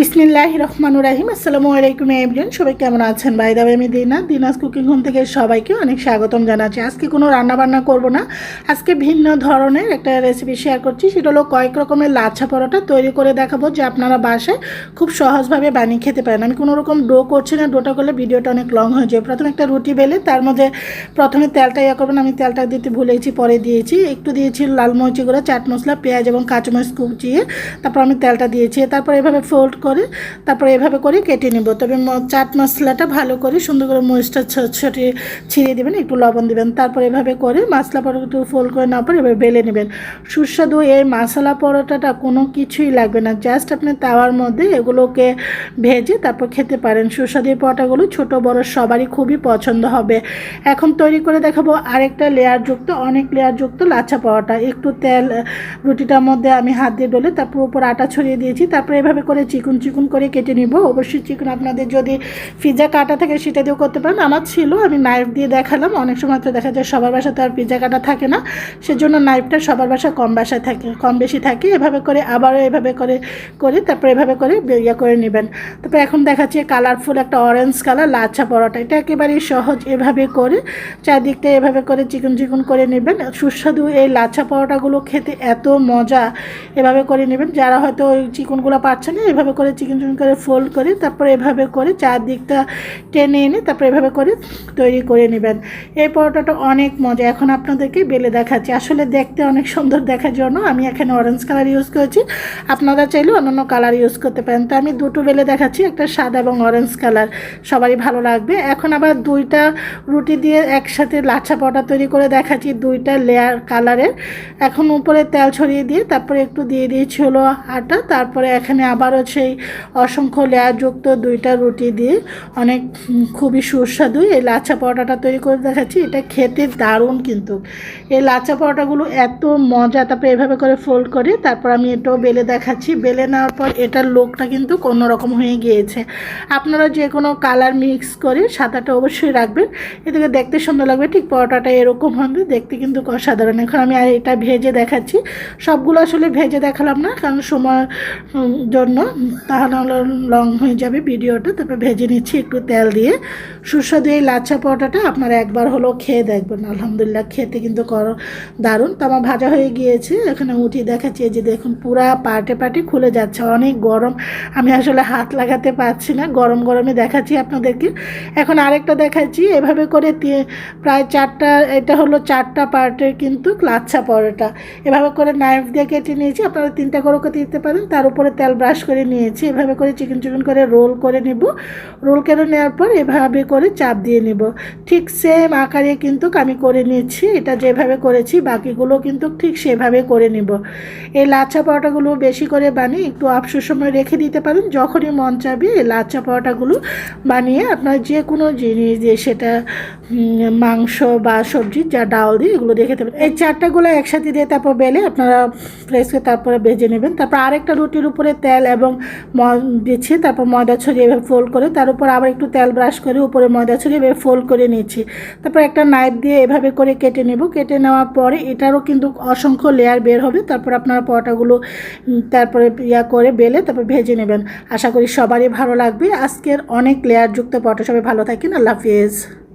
বিসমিল্লাহ রহমানুর রাহিম। আসসালামু আলাইকুম এভরিয়ান সবাই কেমন আছেন? বাই দাবে আমি দিনা। দিনাস কুকিং হোম থেকে সবাইকে অনেক স্বাগতম জানাচ্ছি। আজকে কোনো রান্না বান্না করব না। আজকে ভিন্ন ধরনের একটা রেসিপি শেয়ার করছি। সেটা হলো কয়েক রকমের লাচ্ছা পরোটা তৈরি করে দেখাবো, যে আপনারা বাসায় খুব সহজভাবে বানিয়ে খেতে পারেন। আমি কোনো রকম ডো করছি না। ডোটা করলে ভিডিওটা অনেক লং হয়ে যায়। প্রথমে একটা রুটি বেলে, তার মধ্যে প্রথমে তেলটা ইয়ে করবেন। আমি তেলটা দিতে ভুলেছি, পরে দিয়েছি। একটু দিয়েছি লাল মরিচি গুঁড়ো, চাট মশলা, পেঁয়াজ এবং কাঁচামরিচ কুচিয়ে তারপর আমি তেলটা দিয়েছি। তারপর এভাবে ফোল্ড করে, তারপরে এভাবে করে কেটে নেব। তবে চাট মশলাটা ভালো করে সুন্দর করে মরিচটা ছ- ছটিয়ে ছিঁড়ে দেবেন, একটু লবণ দেবেন। তারপর এভাবে করে মশলা পরোটা একটু ফোল্ড করে নেওয়ার পর এভাবে বেলে নেবেন। সুস্বাদু এই মশলা পরোটাটা কোনো কিছুই লাগবে না। জাস্ট আপনি তাওয়ার মধ্যে এগুলোকে ভেজে তারপর খেতে পারেন। সুস্বাদু পরোটাগুলো ছোট, বড় সবারই খুবই পছন্দ হবে। এখন তৈরি করে দেখাবো আরেকটা লেয়ার যুক্ত অনেক লেয়ার যুক্ত লাচ্ছা পরোটা। একটু তেল, রুটিটার মধ্যে আমি হাত দিয়ে ডলে তারপর উপর আটা ছড়িয়ে দিয়েছি। তারপরে এভাবে করে চিকুন চিকুন চিকুন করে কেটে নিব। অবশ্যই চিকুন আপনাদের যদি পিজা কাটা থাকে সেটা দিয়েও করতে পারেন। আমার ছিল, আমি নাইফ দিয়ে দেখালাম। অনেক সময় তো দেখা যায় সবার বাসা তো আর পিজা কাটা থাকে না। সেজন্য নাইফটা সবার বাসা কম বাসায় থাকে, কম বেশি থাকে। এভাবে করে আবারও এভাবে করে করে তারপরে এভাবে করে ইয়ে করে নেবেন। তারপরে এখন দেখাচ্ছে কালারফুল একটা অরেঞ্জ কালার লাচ্ছা পরোটা। এটা একেবারেই সহজ এভাবে করে চারদিকটা এভাবে করে চিকন চিকন করে নেবেন। সুস্বাদু এই লাচ্ছা পরোটাগুলো খেতে এত মজা। এভাবে করে নেবেন। যারা হয়তো ওই চিকনগুলো পাচ্ছে না, এভাবে করে চিকন চিকন করে ফোল্ড করে তারপরে এভাবে করে চারদিকটা টেনে এনে তারপরে এভাবে করে তৈরি করে নেবেন। এই পরোটাটা অনেক মজা। এখন আপনাদেরকে বেলে দেখাচ্ছি। আসলে দেখতে অনেক সুন্দর দেখার জন্য আমি এখানে অরেঞ্জ কালার ইউজ করেছি। আপনারা চাইলে অন্যান্য কালার ইউজ করতে পারেন। তো আমি দুটো বেলে দেখাচ্ছি, একটা সাদা এবং অরেঞ্জ কালার সবারই ভালো লাগবে। এখন আবার দুইটা রুটি দিয়ে একসাথে লাচ্ছা পরোটা তৈরি করে দেখাচ্ছি দুইটা লেয়ার কালারের এখন উপরে তেল ছড়িয়ে দিয়ে তারপরে একটু দিয়ে দিয়েছি হলো আটা। তারপরে এখানে আবারও সেই অসংখ্য লেয়ার যুক্ত দুইটা রুটি দিয়ে অনেক খুবই সুস্বাদু। এই লাচ্ছা পরোটাটা তৈরি করে দেখাচ্ছি, এটা খেতে দারুণ কিন্তু। এই লাচ্ছা পরোটাগুলো এত মজা, তারপরে এভাবে করে ফোল্ড করে তারপর আমি এটাও বেলে দেখাচ্ছি। বেলে নেওয়ার পর এটার লোকটা কিন্তু অন্যরকম হয়ে গিয়েছে। আপনারা যে কোনো কালার মিক্স করে সাদাটা অবশ্যই রাখবেন। এদিকে দেখতে সুন্দর লাগবে, ঠিক পরোটাটা এরকম হবে, দেখতে কিন্তু অসাধারণ। এখন আমি আর এটা ভেজে দেখাচ্ছি। সবগুলো আসলে ভেজে দেখালাম না, কারণ সময় জন্য তাহলে হলো লং হয়ে যাবে ভিডিওটা। তারপর ভেজে নিচ্ছি একটু তেল দিয়ে। সুস্বাদু এই লাচ্ছা পরোটাটা আপনারা একবার হলো খেয়ে দেখবেন। আলহামদুলিল্লাহ খেতে কিন্তু করো, দারুণ। তো আমার ভাজা হয়ে গিয়েছে। এখানে উঠি দেখাচ্ছি যে দেখুন পুরা পাটে পাটে খুলে যাচ্ছে। অনেক গরম। আমি আসলে হাত লাগাতে পারছি না। গরম গরমে দেখাচ্ছি আপনাদেরকে। এখন আরেকটা দেখাচ্ছি। এভাবে করে প্রায় চারটা, এটা হলো চারটা পার্টের কিন্তু লাচ্ছা পরোটা। এভাবে করে নাইফ দিয়ে কেটে নিয়েছি। আপনারা তিনটা করে দিতে পারেন। তার উপরে তেল ব্রাশ করে নিয়েছি। এভাবে করে চিকেন চিকেন করে রোল করে নেব। রোল করে নেওয়ার পর এভাবে করে চাপ দিয়ে নেব। ঠিক সেম আকারে কিন্তু আমি করে নিচ্ছি এটা যেভাবে করেছি, বাকিগুলো কিন্তু ঠিক সেভাবে করে নেব। এই লাচ্ছা পরোটাগুলো বেশি করে বানিয়ে একটু আফসোর সময় রেখে দিতে পারেন। যখনই মন চাবে এই লাচ্ছা পরোটাগুলো বানিয়ে আপনার যে কোনো জিনিস দিয়ে সেটা মাংস বা সবজি যা ডাল দিয়ে এগুলো দেখে দেবেন এই চারটাগুলো একসাথে দিয়ে তারপর বেলে আপনারা ফ্রেশ করে তারপরে ভেজে নেবেন। তারপর আরেকটা রুটির উপরে তেল এবং বিছিয়ে তারপর ময়দা ছড়িয়ে এভাবে ফোল্ড করে, তার উপর আবার একটু তেল ব্রাশ করে উপরে ময়দা ছড়িয়ে এভাবে ফোল্ড করে নিচ্ছি তারপর একটা নাইফ দিয়ে এভাবে করে কেটে নেব। কেটে নেওয়ার পরে এটারও কিন্তু অসংখ্য লেয়ার বের হবে। তারপর আপনারা পরোটাগুলো তারপরে ইয়া করে বেলে তারপর ভেজে নেবেন। আশা করি সবারই ভালো লাগবে। আজকের অনেক লেয়ারযুক্ত পরোটা। সবাই ভালো থাকেন। আল্লাহ হাফিজ।